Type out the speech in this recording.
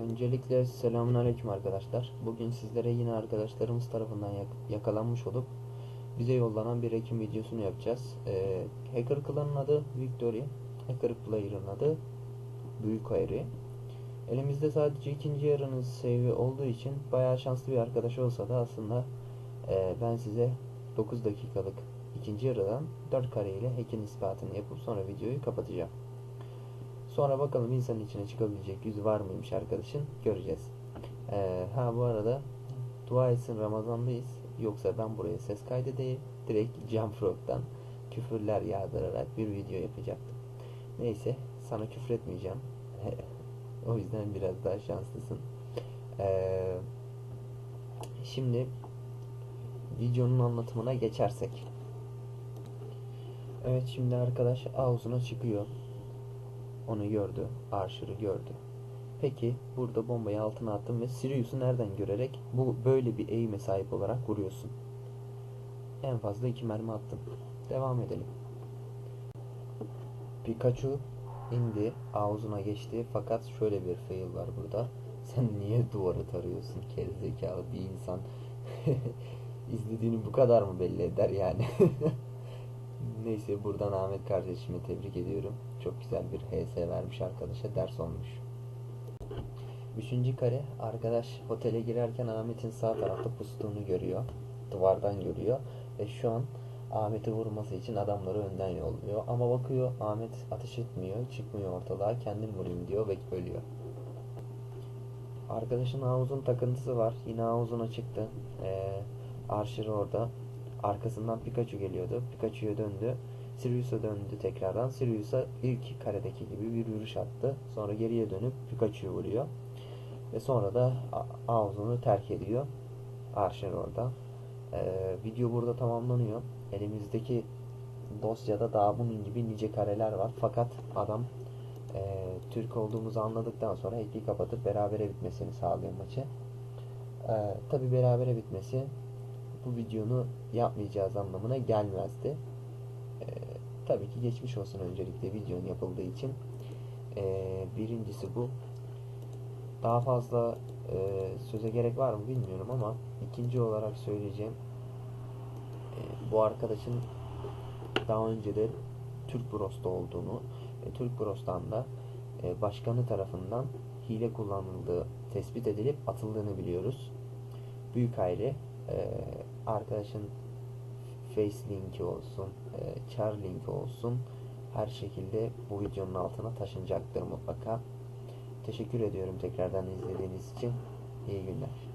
Öncelikle selamünaleyküm arkadaşlar. Bugün sizlere yine arkadaşlarımız tarafından yak- yakalanmış olup bize yollanan bir ekim videosunu yapacağız. Ee, Hacker Clan'ın adı Victory, Hacker Player'ın adı Büyük Ayri. Elimizde sadece ikinci yarının save'i olduğu için bayağı şanslı bir arkadaş olsa da aslında e, ben size 9 dakikalık ikinci yarıdan 4 kare ile hack'in ispatını yapıp sonra videoyu kapatacağım. Sonra bakalım insanın içine çıkabilecek yüzü var mıymış arkadaşın göreceğiz. Ee, ha bu arada dua etsin Ramazan'dayız. Yoksa ben buraya ses kaydı değil direkt Jamfrog'dan küfürler yağdırarak bir video yapacaktım. Neyse sana küfür etmeyeceğim. o yüzden biraz daha şanslısın. Ee, şimdi videonun anlatımına geçersek. Evet şimdi arkadaş ağzına çıkıyor. Onu gördü. Archer'ı gördü. Peki burada bombayı altına attın ve Sirius'u nereden görerek bu böyle bir eğime sahip olarak vuruyorsun? En fazla iki mermi attın. Devam edelim. Pikachu indi, ağzına geçti fakat şöyle bir fail var burada. Sen niye duvarı tarıyorsun gerizekalı bir insan? İzlediğini bu kadar mı belli eder yani? Neyse buradan Ahmet kardeşimi tebrik ediyorum. Çok güzel bir HS vermiş arkadaşa ders olmuş. Üçüncü kare arkadaş otele girerken Ahmet'in sağ tarafta pustuğunu görüyor. Duvardan görüyor. Ve şu an Ahmet'i vurması için adamları önden yolluyor. Ama bakıyor Ahmet ateş etmiyor. Çıkmıyor ortalığa. Kendim vurayım diyor ve ölüyor. Arkadaşın havuzun takıntısı var. Yine havuzuna çıktı. Ee, Archer orada. Arkasından Pikachu geliyordu. Pikachu'ya döndü. Sirius'a döndü tekrardan. Sirius'a ilk karedeki gibi bir yürüyüş attı. Sonra geriye dönüp Pikachu'yu vuruyor. Ve sonra da ağzını terk ediyor. Archer orada. Ee, video burada tamamlanıyor. Elimizdeki dosyada daha bunun gibi nice kareler var. Fakat adam e, Türk olduğumuzu anladıktan sonra hack'i kapatıp berabere bitmesini sağlıyor maçı. Ee, Tabi berabere bitmesi bu videonu yapmayacağız anlamına gelmezdi. Ee, tabii ki geçmiş olsun öncelikle videonun yapıldığı için. Ee, birincisi bu. Daha fazla e, söze gerek var mı bilmiyorum ama ikinci olarak söyleyeceğim e, bu arkadaşın daha önce de Türk Bros'ta olduğunu ve Türk Bros'tan da e, başkanı tarafından hile kullanıldığı tespit edilip atıldığını biliyoruz. Büyük aile e, arkadaşın face linki olsun, e, char linki olsun her şekilde bu videonun altına taşınacaktır mutlaka. Teşekkür ediyorum tekrardan izlediğiniz için. İyi günler.